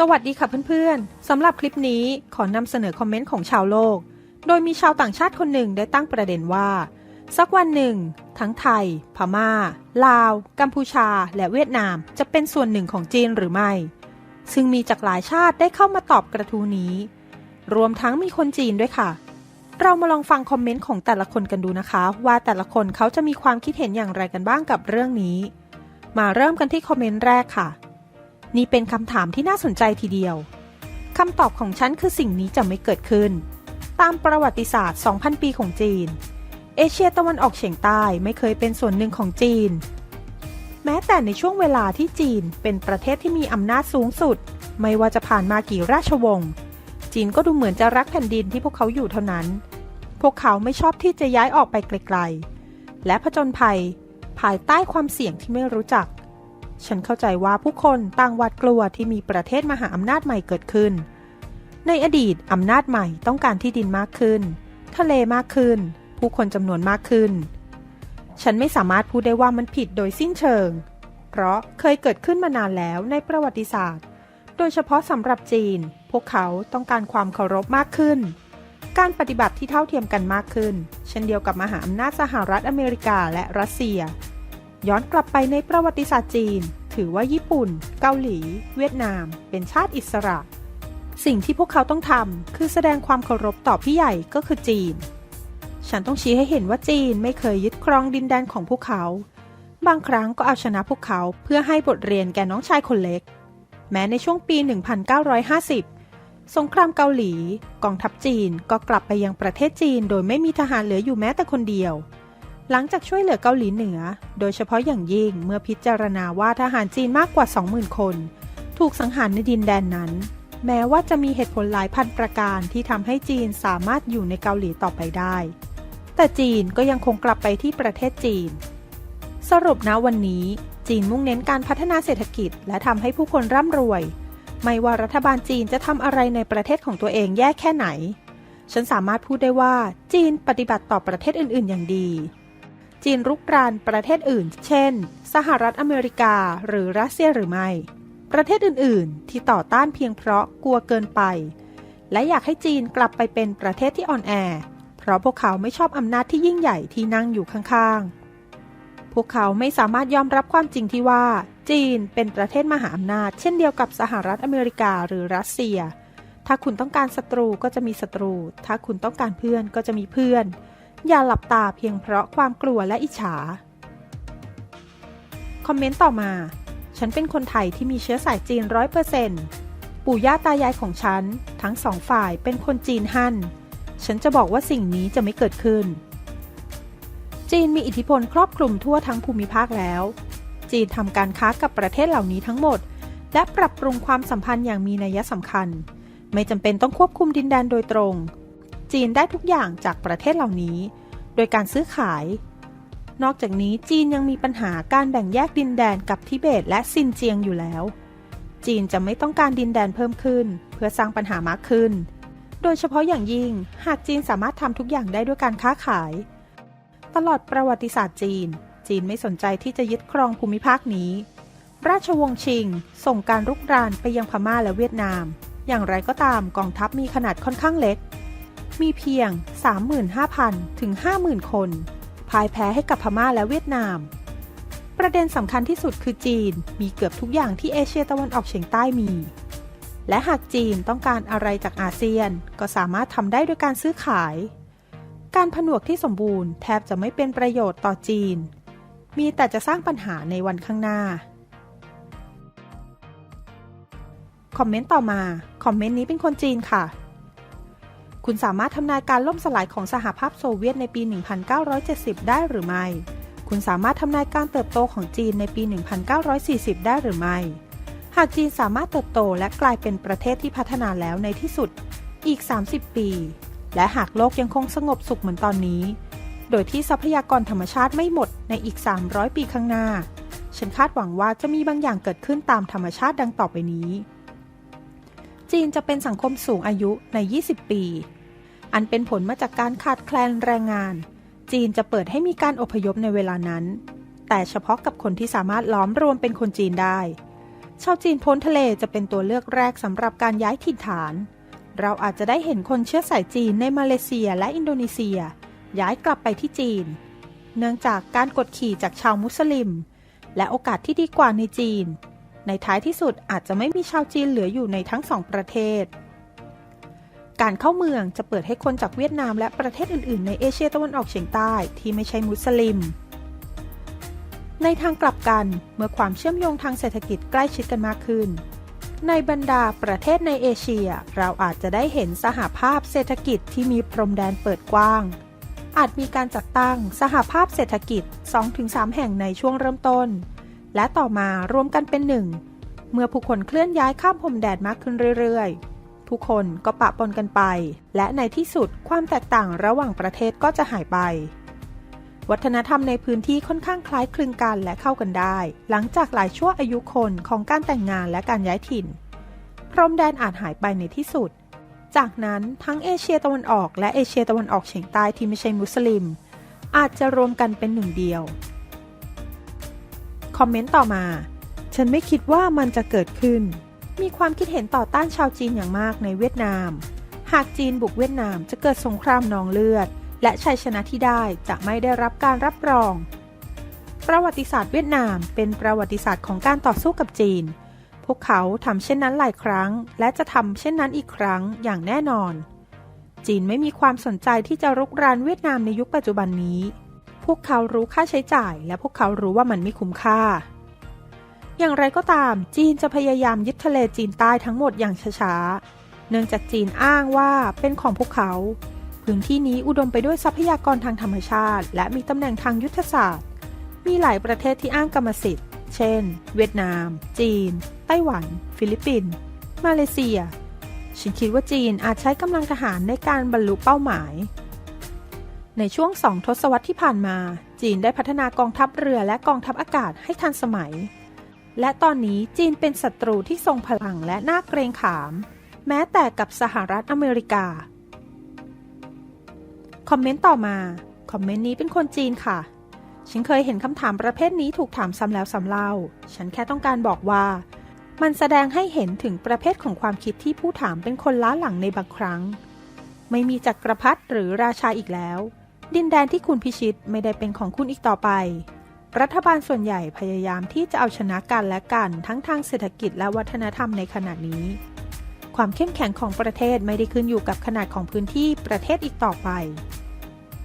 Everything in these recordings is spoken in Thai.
สวัสดีค่ะเพื่อนๆ สำหรับคลิปนี้ขอนำเสนอคอมเมนต์ของชาวโลก โดยมีชาวต่างชาติคนหนึ่งได้ตั้งประเด็นว่า สักวันหนึ่ง ทั้งไทย พม่า ลาว กัมพูชา และเวียดนาม จะเป็นส่วนหนึ่งของจีนหรือไม่ ซึ่งมีจากหลายชาติได้เข้ามาตอบกระทู้นี้ รวมทั้งมีคนจีนด้วยค่ะ เรามาลองฟังคอมเมนต์ของแต่ละคนกันดูนะคะ ว่าแต่ละคนเขาจะมีความคิดเห็นอย่างไรกันบ้างกับเรื่องนี้ มาเริ่มกันที่คอมเมนต์แรกค่ะ นี่เป็นคำถามที่น่าสนใจทีเดียวคำตอบของฉันคือสิ่งนี้จะไม่เกิดขึ้น ตามประวัติศาสตร์ 2,000 ปีของจีน เอเชียตะวันออกเฉียงใต้ไม่เคยเป็นส่วนหนึ่งของจีน แม้แต่ในช่วงเวลาที่จีนเป็นประเทศที่มีอำนาจสูงสุด ไม่ว่าจะผ่านมากี่ราชวงศ์ จีนก็ดูเหมือนจะรักแผ่นดินที่พวกเขาอยู่เท่านั้น พวกเขาไม่ชอบที่จะย้ายออกไปไกลๆ และผจญภัย ภายใต้ความเสี่ยงที่ไม่รู้จัก ฉันเข้าใจว่าผู้คนต่างหวาดกลัวที่มีประเทศมหาอำนาจใหม่เกิดขึ้น ในอดีตอำนาจใหม่ต้องการที่ดินมากขึ้น ทะเลมากขึ้น ผู้คนจำนวนมากขึ้น ฉันไม่สามารถพูดได้ว่ามันผิดโดยสิ้นเชิง เพราะเคยเกิดขึ้นมานานแล้วในประวัติศาสตร์ โดยเฉพาะสำหรับจีน พวกเขาต้องการความเคารพมากขึ้น การปฏิบัติที่เท่าเทียมกันมากขึ้น เช่นเดียวกับมหาอำนาจสหรัฐอเมริกาและรัสเซีย ย้อนกลับไปในประวัติศาสตร์จีน ถือว่าญี่ปุ่น เกาหลี เวียดนาม เป็นชาติอิสระ สิ่งที่พวกเขาต้องทำคือแสดงความเคารพต่อพี่ใหญ่ก็คือจีน ฉันต้องชี้ให้เห็นว่าจีนไม่เคยยึดครองดินแดนของพวกเขา บางครั้งก็เอาชนะพวกเขาเพื่อให้บทเรียนแก่น้องชายคนเล็ก แม้ในช่วงปี 1950สงครามเกาหลี กองทัพจีนก็กลับไปยังประเทศจีนโดยไม่มีทหารเหลืออยู่แม้แต่คนเดียว หลังจากช่วยเหลือเกาหลีเหนือ โดยเฉพาะอย่างยิ่งเมื่อพิจารณาว่าทหารจีนมากกว่า 20,000 คน ถูกสังหารในดินแดนนั้น แม้ว่าจะมีเหตุผลหลายพันประการที่ทำให้จีนสามารถอยู่ในเกาหลีต่อไปได้ แต่จีนก็ยังคงกลับไปที่ประเทศจีน สรุปนะวันนี้ จีนมุ่งเน้นการพัฒนาเศรษฐกิจ และทำให้ผู้คนร่ำรวย ไม่ว่ารัฐบาลจีนจะทำอะไรในประเทศของตัวเองแย่แค่ไหน ฉันสามารถพูดได้ว่าจีนปฏิบัติต่อประเทศอื่น ๆ อย่างดี จีนรุกรานประเทศอื่น เช่น สหรัฐอเมริกาหรือรัสเซียหรือไม่ ประเทศอื่นๆ ที่ต่อต้านเพียงเพราะกลัวเกินไป และอยากให้จีนกลับไปเป็นประเทศที่อ่อนแอ เพราะพวกเขาไม่ชอบอำนาจที่ยิ่งใหญ่ที่นั่งอยู่ข้างๆ พวกเขาไม่สามารถยอมรับความจริงที่ว่า จีนเป็นประเทศมหาอำนาจ เช่นเดียวกับสหรัฐอเมริกาหรือรัสเซีย ถ้าคุณต้องการศัตรูก็จะมีศัตรู ถ้าคุณต้องการเพื่อนก็จะมีเพื่อน อย่าหลับตาเพียงเพราะความกลัวและอิจฉา คอมเมนต์ต่อมา ฉันเป็นคนไทยที่มีเชื้อสายจีนร้อยเปอร์เซนต์ปู่ย่าตายายของฉัน ทั้งสองฝ่ายเป็นคนจีนฮั่น ฉันจะบอกว่าสิ่งนี้จะไม่เกิดขึ้น จีนมีอิทธิพลครอบคลุมทั่วทั้งภูมิภาคแล้ว จีนทำการค้ากับประเทศเหล่านี้ทั้งหมด และปรับปรุงความสัมพันธ์อย่างมีนัยสำคัญ ไม่จำเป็นต้องควบคุมดินแดนโดยตรง จีนได้ทุกอย่างจากประเทศเหล่านี้ โดยการซื้อขาย นอกจากนี้จีนยังมีปัญหาการแบ่งแยกดินแดนกับทิเบตและซินเจียงอยู่แล้ว จีนจะไม่ต้องการดินแดนเพิ่มขึ้น เพื่อสร้างปัญหามากขึ้น โดยเฉพาะอย่างยิ่งหากจีนสามารถทำทุกอย่างได้ด้วยการค้าขาย ตลอดประวัติศาสตร์จีน จีนไม่สนใจที่จะยึดครองภูมิภาคนี้ ราชวงศ์ชิง ส่งการรุกรานไปยังพม่าและเวียดนาม อย่างไรก็ตามกองทัพมีขนาดค่อนข้างเล็ก มีเพียง 35,000 ถึง 50,000 คน พ่ายแพ้ให้กับพม่าและเวียดนาม ประเด็นสำคัญที่สุดคือจีนมีเกือบทุกอย่างที่เอเชียตะวันออกเฉียงใต้มี และหากจีนต้องการอะไรจากอาเซียนก็สามารถทำได้ด้วยการซื้อขาย การผนวกที่สมบูรณ์แทบจะไม่เป็นประโยชน์ต่อจีน มีแต่จะสร้างปัญหาในวันข้างหน้าคอมเมนต์ต่อมา คอมเมนต์นี้เป็นคนจีนค่ะ คุณสามารถทำนายการล่มสลายของสหภาพโซเวียตในปี 1970 ได้หรือไม่ คุณสามารถทำนายการเติบโตของจีนในปี 1940 ได้หรือไม่ หากจีนสามารถเติบโตและกลายเป็นประเทศที่พัฒนาแล้วในที่สุดอีก 30 ปี และหากโลกยังคงสงบสุขเหมือนตอนนี้ โดยที่ทรัพยากรธรรมชาติไม่หมดในอีก 300 ปีข้างหน้า ฉันคาดหวังว่าจะมีบางอย่างเกิดขึ้นตามธรรมชาติดังต่อไปนี้จีนจะเป็นสังคมสูงอายุใน 20 ปี อันเป็นผลมาจากการขาดแคลนแรงงาน จีนจะเปิดให้มีการอพยพในเวลานั้น แต่เฉพาะกับคนที่สามารถล้อมรวมเป็นคนจีนได้ ชาวจีนพ้นทะเลจะเป็นตัวเลือกแรกสำหรับการย้ายถิ่นฐาน เราอาจจะได้เห็นคนเชื้อสายจีนในมาเลเซียและอินโดนีเซีย ย้ายกลับไปที่จีน เนื่องจากการกดขี่จากชาวมุสลิม และโอกาสที่ดีกว่าในจีน ในท้ายที่สุดอาจจะไม่มีชาวจีนเหลืออยู่ในทั้งสองประเทศ การเข้าเมืองจะเปิดให้คนจากเวียดนามและประเทศอื่นๆ ในเอเชียตะวันออกเฉียงใต้ที่ไม่ใช่มุสลิม ในทางกลับกันเมื่อความเชื่อมโยงทางเศรษฐกิจใกล้ชิดกันมากขึ้น ในบรรดาประเทศในเอเชีย เราอาจจะได้เห็นสหภาพเศรษฐกิจที่มีพรมแดนเปิดกว้าง อาจมีการจัดตั้งสหภาพเศรษฐกิจ 2-3 แห่งในช่วงเริ่มต้น และต่อมารวมกันเป็นหนึ่งเมื่อผู้คนเคลื่อนย้ายข้ามพรมแดนมากขึ้นเรื่อยๆ ผู้คนก็ปะปนกันไป และในที่สุดความแตกต่างระหว่างประเทศก็จะหายไป วัฒนธรรมในพื้นที่ค่อนข้างคล้ายคลึงกันและเข้ากันได้ หลังจากหลายชั่วอายุคนของการแต่งงานและการย้ายถิ่น พรมแดนอาจหายไปในที่สุด จากนั้นทั้งเอเชียตะวันออก และเอเชียตะวันออกเฉียงใต้ที่ไม่ใช่มุสลิม อาจจะรวมกันเป็นหนึ่งเดียว คอมเมนต์ต่อมา ฉันไม่คิดว่ามันจะเกิดขึ้น มีความคิดเห็นต่อต้านชาวจีนอย่างมากในเวียดนาม หากจีนบุกเวียดนามจะเกิดสงครามนองเลือด และชัยชนะที่ได้จะไม่ได้รับการรับรอง ประวัติศาสตร์เวียดนามเป็นประวัติศาสตร์ของการต่อสู้กับจีน พวกเขาทำเช่นนั้นหลายครั้ง และจะทำเช่นนั้นอีกครั้งอย่างแน่นอน จีนไม่มีความสนใจที่จะรุกรานเวียดนามในยุคปัจจุบันนี้ พวกเขารู้ค่าใช้จ่าย และพวกเขารู้ว่ามันไม่คุ้มค่า อย่างไรก็ตาม จีนจะพยายามยึดทะเลจีนใต้ทั้งหมดอย่างช้าๆ เนื่องจากจีนอ้างว่าเป็นของพวกเขา พื้นที่นี้อุดมไปด้วยทรัพยากรทางธรรมชาติ และมีตำแหน่งทางยุทธศาสตร์ มีหลายประเทศที่อ้างกรรมสิทธิ์ เช่น เวียดนาม จีน ไต้หวัน ฟิลิปปินส์ มาเลเซีย ฉันคิดว่าจีนอาจใช้กำลังทหารในการบรรลุเป้าหมาย ในช่วงสองทศวรรษที่ผ่านมา จีนได้พัฒนากองทัพเรือและกองทัพอากาศให้ทันสมัย และตอนนี้จีนเป็นศัตรูที่ทรงพลังและน่าเกรงขาม แม้แต่กับสหรัฐอเมริกา คอมเมนต์ต่อมา คอมเมนต์นี้เป็นคนจีนค่ะ ฉันเคยเห็นคำถามประเภทนี้ถูกถามซ้ำแล้วซ้ำเล่า ฉันแค่ต้องการบอกว่า มันแสดงให้เห็นถึงประเภทของความคิดที่ผู้ถามเป็นคนล้าหลังในบางครั้ง ไม่มีจักรพรรดิหรือราชาอีกแล้ว ดินแดนที่คุณพิชิตไม่ได้เป็นของคุณอีกต่อไป รัฐบาลส่วนใหญ่พยายามที่จะเอาชนะกันและกัน ทั้งทางเศรษฐกิจและวัฒนธรรมในขณะนี้ ความเข้มแข็งของประเทศไม่ได้ขึ้นอยู่กับขนาดของพื้นที่ประเทศอีกต่อไป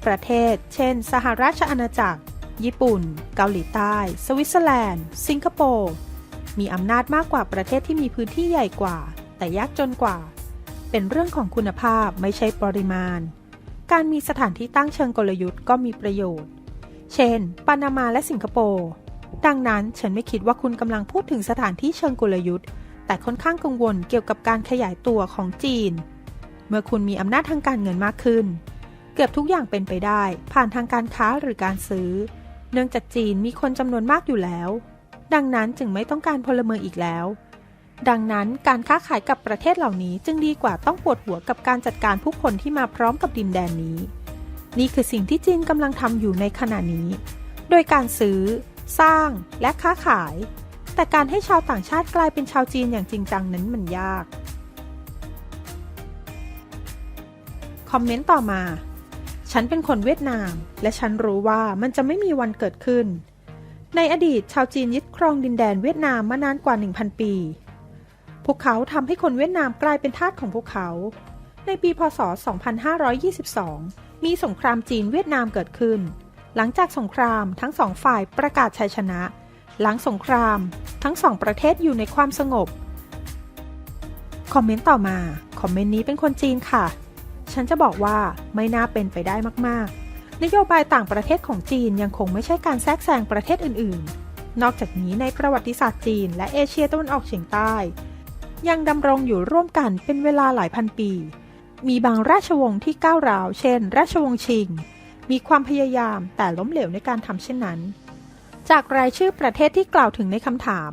ประเทศ เช่น สหราชอาณาจักร ญี่ปุ่น เกาหลีใต้ สวิตเซอร์แลนด์ สิงคโปร์ มีอำนาจมากกว่าประเทศที่มีพื้นที่ใหญ่กว่า แต่ยากจนกว่า เป็นเรื่องของคุณภาพไม่ใช่ปริมาณ การมีสถานที่ตั้งเชิงกลยุทธ์ก็มีประโยชน์ เช่น ปานามาและสิงคโปร์ ดังนั้นฉันไม่คิดว่าคุณกำลังพูดถึงสถานที่เชิงกลยุทธ์ แต่ค่อนข้างกังวลเกี่ยวกับการขยายตัวของจีน เมื่อคุณมีอำนาจทางการเงินมากขึ้น เกือบทุกอย่างเป็นไปได้ ผ่านทางการค้าหรือการซื้อ เนื่องจากจีนมีคนจำนวนมากอยู่แล้ว ดังนั้นจึงไม่ต้องการพลเมืองอีกแล้วดังนั้นการค้าขายกับประเทศเหล่านี้จึงดีกว่าต้องปวดหัวกับการจัดการผู้คนที่มาพร้อมกับดินแดนนี้ นี่คือสิ่งที่จีนกำลังทำอยู่ในขณะนี้ โดยการซื้อ สร้างและค้าขาย แต่การให้ชาวต่างชาติกลายเป็นชาวจีนอย่างจริงจังนั้นมันยาก คอมเมนต์ต่อมา ฉันเป็นคนเวียดนาม และฉันรู้ว่ามันจะไม่มีวันเกิดขึ้น ในอดีตชาวจีนยึดครองดินแดนเวียดนามมานานกว่า 1,000 ปี พวกเขาทำให้คนเวียดนามกลายเป็นทาสของพวกเขา ในปีพศ 2522 มีสงครามจีนเวียดนามเกิดขึ้น หลังจากสงครามทั้งสองฝ่ายประกาศชัยชนะ หลังสงคราม ทั้งสองประเทศอยู่ในความสงบ คอมเมนต์ต่อมา คอมเมนต์นี้เป็นคนจีนค่ะ ฉันจะบอกว่าไม่น่าเป็นไปได้มากๆ นโยบายต่างประเทศของจีนยังคงไม่ใช่การแทรกแซงประเทศอื่น ๆ นอกจากนี้ในประวัติศาสตร์จีน และเอเชียตะวันออกเฉียงใต้ ยังดำรงอยู่ร่วมกันเป็นเวลาหลายพันปี มีบางราชวงศ์ที่ก้าวร้าว เช่น ราชวงศ์ชิง มีความพยายามแต่ล้มเหลวในการทำเช่นนั้น จากรายชื่อประเทศที่กล่าวถึงในคำถาม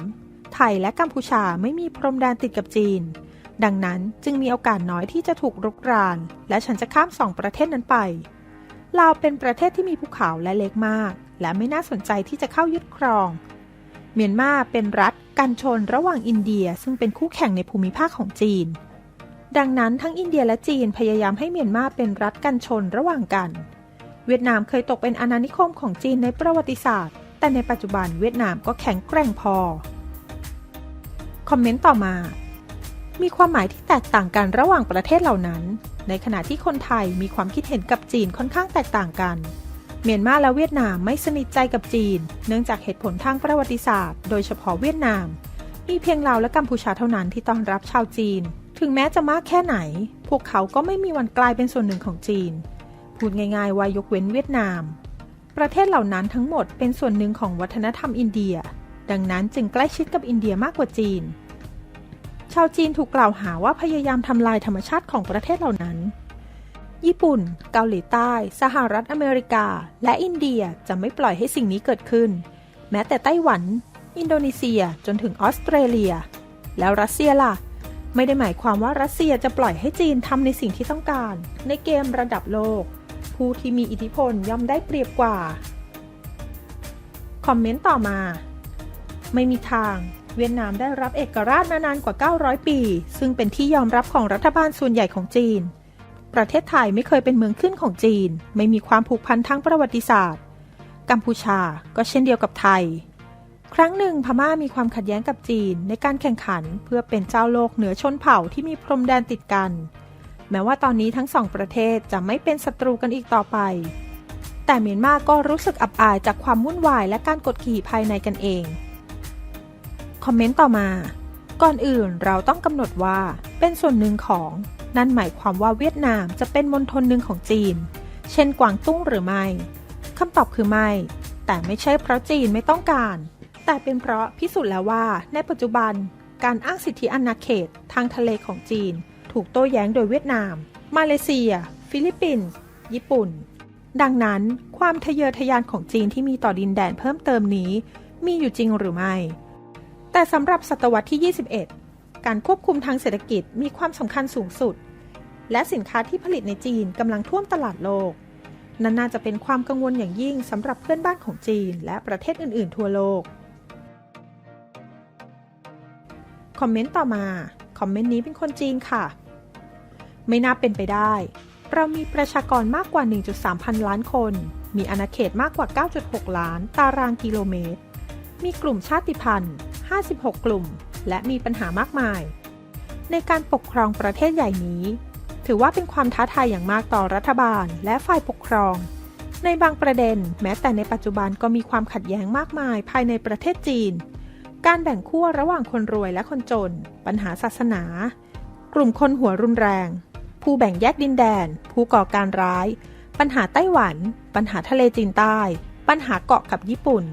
ไทยและกัมพูชาไม่มีพรมแดนติดกับจีน ดังนั้นจึงมีโอกาสน้อยที่จะถูกรุกราน และฉันจะข้ามสองประเทศนั้นไปลาวเป็นประเทศที่มีภูเขาและเล็กมาก และไม่น่าสนใจที่จะเข้ายึดครอง เมียนมาเป็นรัฐกันชนระหว่างอินเดียซึ่งเป็นคู่แข่งในภูมิภาคของจีน ดังนั้นทั้งอินเดียและจีนพยายามให้เมียนมาเป็นรัฐกันชนระหว่างกัน เวียดนามเคยตกเป็นอาณานิคมของจีนในประวัติศาสตร์ แต่ในปัจจุบันเวียดนามก็แข็งแกร่งพอ คอมเมนต์ต่อมา มีความหมายที่แตกต่างกันระหว่างประเทศเหล่านั้น ในขณะที่คนไทยมีความคิดเห็นกับจีนค่อนข้างแตกต่างกัน เมียนมาและเวียดนามไม่สนิทใจกับจีน เนื่องจากเหตุผลทางประวัติศาสตร์ โดยเฉพาะเวียดนาม มีเพียงลาวและกัมพูชาเท่านั้นที่ต้อนรับชาวจีน ถึงแม้จะมากแค่ไหน พวกเขาก็ไม่มีวันกลายเป็นส่วนหนึ่งของจีน พูดง่ายๆว่ายกเว้นเวียดนาม ประเทศเหล่านั้นทั้งหมดเป็นส่วนหนึ่งของวัฒนธรรมอินเดีย ดังนั้นจึงใกล้ชิดกับอินเดียมากกว่าจีน ชาวจีนถูกกล่าวหาว่าพยายามทำลายธรรมชาติของประเทศเหล่านั้น ญี่ปุ่น เกาหลีใต้ สหรัฐอเมริกา และอินเดียจะไม่ปล่อยให้สิ่งนี้เกิดขึ้น แม้แต่ไต้หวัน อินโดนีเซียจนถึงออสเตรเลีย แล้วรัสเซียล่ะ ไม่ได้หมายความว่ารัสเซียจะปล่อยให้จีนทำในสิ่งที่ต้องการ ในเกมระดับโลก ผู้ที่มีอิทธิพลย่อมได้เปรียบกว่า คอมเมนต์ต่อมา ไม่มีทาง เวียดนามได้รับเอกราชมานานกว่า 900 ปี ซึ่งเป็นที่ยอมรับของรัฐบาลส่วนใหญ่ของจีน ประเทศไทยไม่เคยเป็นเมืองขึ้นของจีน ไม่มีความผูกพันทางประวัติศาสตร์ กัมพูชาก็เช่นเดียวกับไทย ครั้งหนึ่งพม่ามีความขัดแย้งกับจีนในการแข่งขันเพื่อเป็นเจ้าโลกเหนือชนเผ่าที่มีพรมแดนติดกัน แม้ว่าตอนนี้ทั้งสองประเทศจะไม่เป็นศัตรูกันอีกต่อไป แต่เมียนมาก็รู้สึกอับอายจากความวุ่นวายและการกดขี่ภายในกันเอง คอมเมนต์ต่อมา ก่อนอื่นเราต้องกำหนดว่าเป็นส่วนหนึ่งของ นั่นหมายความว่าเวียดนามจะเป็นมณฑลหนึ่งของจีน เช่นกวางตุ้งหรือไม่คำตอบคือไม่ แต่ไม่ใช่เพราะจีนไม่ต้องการ แต่เป็นเพราะพิสูจน์แล้วว่า ในปัจจุบัน การอ้างสิทธิอาณาเขตทางทะเลของจีน ถูกโต้แย้งโดยเวียดนาม มาเลเซีย ฟิลิปปินส์ญี่ปุ่น ดังนั้น ความทะเยอทะยานของจีนที่มีต่อดินแดนเพิ่มเติมนี้ มีอยู่จริงหรือไม่ แต่สำหรับศตวรรษที่ 21 การควบคุมทางเศรษฐกิจมีความสำคัญสูงสุด และสินค้าที่ผลิตในจีนกำลังท่วมตลาดโลกนั่นน่าจะเป็นความกังวลอย่างยิ่งสำหรับเพื่อนบ้านของจีนและประเทศอื่น ๆ ทั่วโลก คอมเมนต์ต่อมา คอมเมนต์นี้เป็นคนจีนค่ะ ไม่น่าเป็นไปได้ เรามีประชากรมากกว่า 1.3 พันล้านคน มีอาณาเขตมากกว่า 9.6 ล้าน ตารางกิโลเมตร มีกลุ่มชาติพันธุ์ 56 กลุ่ม และมีปัญหามากมาย ในการปกครองประเทศใหญ่นี้ ถือว่าเป็นความท้าทายอย่างมากต่อรัฐบาล และฝ่ายปกครอง ในบางประเด็น แม้แต่ในปัจจุบันก็มีความขัดแย้งมากมายภายในประเทศจีน การแบ่งขั้วระหว่างคนรวยและคนจน ปัญหาศาสนา กลุ่มคนหัวรุนแรง ผู้แบ่งแยกดินแดน ผู้ก่อการร้าย ปัญหาไต้หวัน ปัญหาทะเลจีนใต้ ปัญหาเกาะกับญี่ปุ่น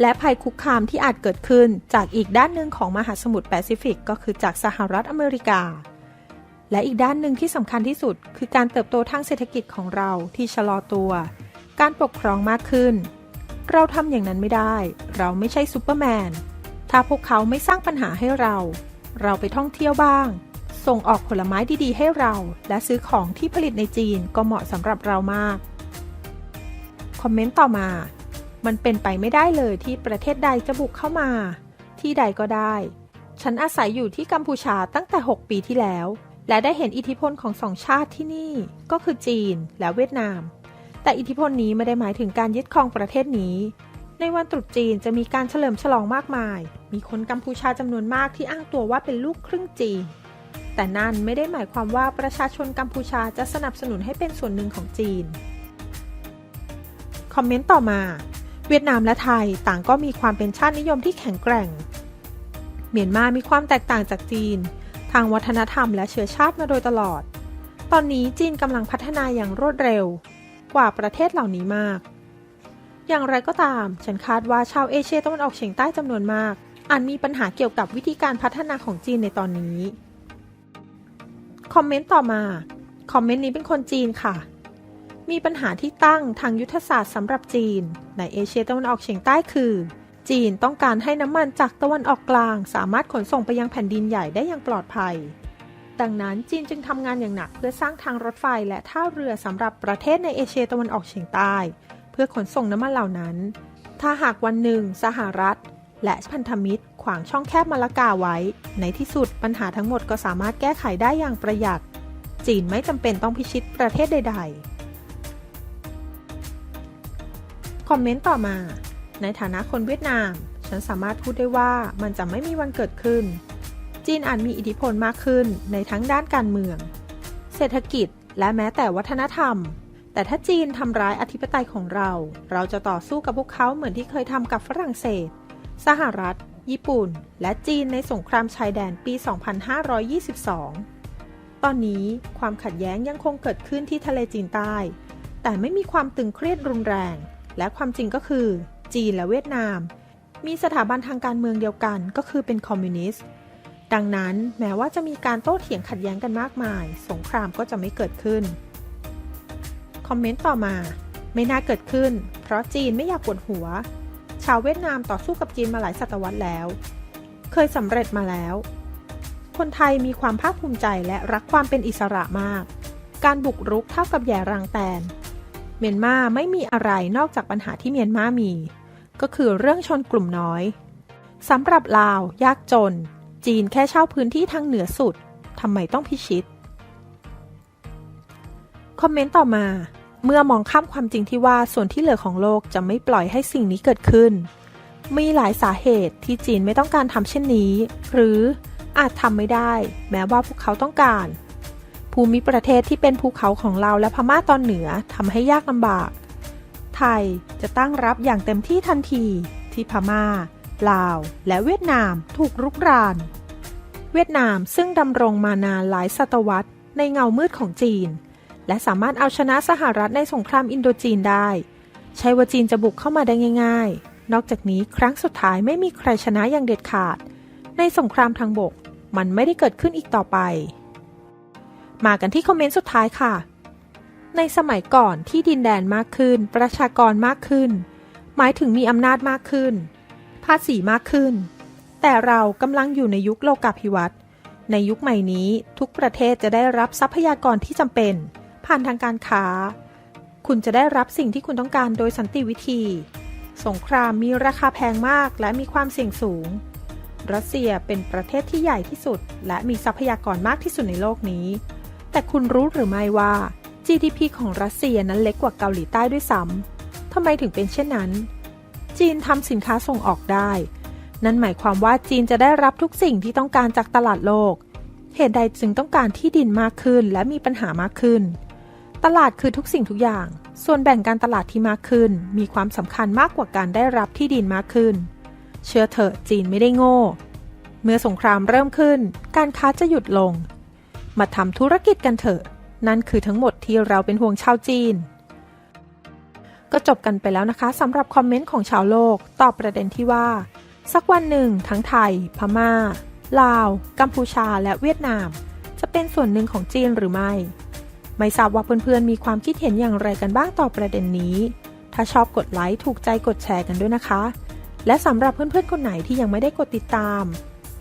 และภัยคุกคามที่อาจเกิดขึ้นจากอีกด้านหนึ่งของมหาสมุทรแปซิฟิก ก็คือจากสหรัฐอเมริกา และอีกด้านหนึ่งที่สำคัญที่สุด คือการเติบโตทางเศรษฐกิจของเราที่ชะลอตัว การปกครองมากขึ้น เราทำอย่างนั้นไม่ได้ เราไม่ใช่ซูเปอร์แมน ถ้าพวกเขาไม่สร้างปัญหาให้เรา เราไปท่องเที่ยวบ้าง ส่งออกผลไม้ดี ๆ ให้เรา และซื้อของที่ผลิตในจีนก็เหมาะสำหรับเรามาก คอมเมนต์ต่อมา มันเป็นไปไม่ได้เลยที่ประเทศใดจะบุกเข้ามา ที่ใดก็ได้ ฉันอาศัยอยู่ที่กัมพูชาตั้งแต่ 6 ปีที่แล้ว และได้เห็นอิทธิพลของสองชาติที่นี่ ก็คือจีนและเวียดนาม แต่อิทธิพลนี้ไม่ได้หมายถึงการยึดครองประเทศนี้ ในวันตรุษจีนจะมีการเฉลิมฉลองมากมาย มีคนกัมพูชาจำนวนมากที่อ้างตัวว่าเป็นลูกครึ่งจีน แต่นั่นไม่ได้หมายความว่าประชาชนกัมพูชาจะสนับสนุนให้เป็นส่วนหนึ่งของจีน คอมเมนต์ต่อมา เวียดนามและไทยต่างก็มีความเป็นชาตินิยมที่แข็งแกร่ง เมียนมามีความแตกต่างจากจีน ทางวัฒนธรรมและเชื้อชาติมาโดยตลอด ตอนนี้จีนกำลังพัฒนาอย่างรวดเร็ว กว่าประเทศเหล่านี้มาก อย่างไรก็ตาม ฉันคาดว่าชาวเอเชียตะวันออกเฉียงใต้จำนวนมากอาจมีปัญหาเกี่ยวกับวิธีการพัฒนาของจีนในตอนนี้ คอมเมนต์ต่อมา คอมเมนต์นี้เป็นคนจีนค่ะ มีปัญหาที่ตั้งทางยุทธศาสตร์สำหรับจีน ในเอเชียตะวันออกเฉียงใต้คือ จีนต้องการให้น้ำมันจากตะวันออกกลาง สามารถขนส่งไปยังแผ่นดินใหญ่ได้อย่างปลอดภัย ดังนั้นจีนจึงทำงานอย่างหนักเพื่อสร้างทางรถไฟและท่าเรือสำหรับประเทศในเอเชียตะวันออกเฉียงใต้ พื่อขนส่งน้ำมันเหล่านั้น ถ้าหากวันหนึ่งสหรัฐ และพันธมิตร ขวางช่องแคบมาละกาไว้ ในที่สุดปัญหาทั้งหมดก็สามารถแก้ไขได้อย่างประหยัด จีนไม่จำเป็นต้องพิชิตประเทศใด ๆ คอมเมนต์ต่อมา ในฐานะคนเวียดนาม ฉันสามารถพูดได้ว่ามันจะไม่มีวันเกิดขึ้น จีนอาจมีอิทธิพลมากขึ้นในทั้งด้านการเมือง เศรษฐกิจและแม้แต่วัฒนธรรม แต่ถ้าจีนทำร้ายอธิปไตยของเรา เราจะต่อสู้กับพวกเขาเหมือนที่เคยทำกับฝรั่งเศส สหรัฐ ญี่ปุ่น และจีนในสงครามชายแดนปี 2522 ตอนนี้ความขัดแย้งยังคงเกิดขึ้นที่ทะเลจีนใต้ แต่ไม่มีความตึงเครียดรุนแรง และความจริงก็คือ จีนและเวียดนาม มีสถาบันทางการเมืองเดียวกันก็คือเป็นคอมมิวนิสต์ ดังนั้นแม้ว่าจะมีการโต้เถียงขัดแย้งกันมากมาย สงครามก็จะไม่เกิดขึ้น คอมเมนต์ต่อมา ไม่น่าเกิดขึ้น เพราะจีนไม่อยากปวดหัว ชาวเวียดนามต่อสู้กับจีนมาหลายศตวรรษแล้ว เคยสำเร็จมาแล้ว คนไทยมีความภาคภูมิใจและรักความเป็นอิสระมาก การบุกรุกเท่ากับแย่รังแตน เมียนมาไม่มีอะไรนอกจากปัญหาที่เมียนมามี ก็คือเรื่องชนกลุ่มน้อยสำหรับลาวยากจน จีนแค่เช่าพื้นที่ทางเหนือสุดทำไมต้องพิชิต คอมเมนต์ต่อมา เมื่อมองข้ามความจริงที่ว่าส่วนที่เหลือของโลกจะไม่ปล่อยให้สิ่งนี้เกิดขึ้น มีหลายสาเหตุที่จีนไม่ต้องการทำเช่นนี้ หรืออาจทำไม่ได้ แม้ว่าพวกเขาต้องการ ภูมิประเทศที่เป็นภูเขาของเราและพม่าตอนเหนือทำให้ยากลำบาก ไทยจะตั้งรับอย่างเต็มที่ทันที ที่พม่า ลาว และเวียดนามถูกรุกราน เวียดนามซึ่งดำรงมานานหลายศตวรรษในเงามืดของจีน และสามารถเอาชนะสหรัฐในสงครามอินโดจีนได้ ใช่ว่าจีนจะบุกเข้ามาได้ง่าย ๆ นอกจากนี้ครั้งสุดท้ายไม่มีใครชนะอย่างเด็ดขาด ในสงครามทางบก มันไม่ได้เกิดขึ้นอีกต่อไป มากันที่คอมเมนต์สุดท้ายค่ะ ในสมัยก่อนที่ดินแดนมากขึ้น ประชากรมากขึ้น หมายถึงมีอำนาจมากขึ้น ภาษีมากขึ้น แต่เรากำลังอยู่ในยุคโลกาภิวัตน์ในยุคใหม่นี้ทุกประเทศจะได้รับทรัพยากรที่จำเป็น ผ่านทางการค้า คุณจะได้รับสิ่งที่คุณต้องการโดยสันติวิธี สงครามมีราคาแพงมากและมีความเสี่ยงสูง รัสเซียเป็นประเทศที่ใหญ่ที่สุด และมีทรัพยากรมากที่สุดในโลกนี้ แต่คุณรู้หรือไม่ว่า GDP ของรัสเซียนั้นเล็กกว่าเกาหลีใต้ด้วยซ้ำทำไมถึงเป็นเช่นนั้น จีนทำสินค้าส่งออกได้ นั่นหมายความว่าจีนจะได้รับทุกสิ่งที่ต้องการจากตลาดโลกเหตุใดจึงต้องการที่ดินมากขึ้นและมีปัญหามากขึ้น ตลาดคือทุกสิ่งทุกอย่าง ส่วนแบ่งการตลาดที่มากขึ้น มีความสำคัญมากกว่าการได้รับที่ดินมากขึ้น เชื่อเถอะจีนไม่ได้โง่ เมื่อสงครามเริ่มขึ้น การค้าจะหยุดลง มาทำธุรกิจกันเถอะ นั่นคือทั้งหมดที่เราเป็นห่วงชาวจีน ก็จบกันไปแล้วนะคะสำหรับคอมเมนต์ของชาวโลกตอบประเด็นที่ว่า สักวันหนึ่ง ทั้งไทย พมา่า ลาว กัมพูชา และเวียดนาม จะเป็นส่วนหนึ่งของจีนหรือไม่ ไม่ทราบว่าเพื่อนๆ มีความคิดเห็นอย่างไรกันบ้างต่อประเด็นนี้ ถ้าชอบกดไลค์ถูกใจกดแชร์กันด้วยนะคะ และสำหรับเพื่อนๆ คนไหนที่ยังไม่ได้กดติดตาม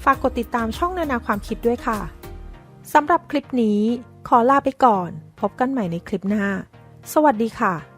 ฝากกดติดตามช่องนานาความคิดด้วยค่ะสำหรับคลิปนี้ ขอลาไปก่อน พบกันใหม่ในคลิปหน้า สวัสดีค่ะ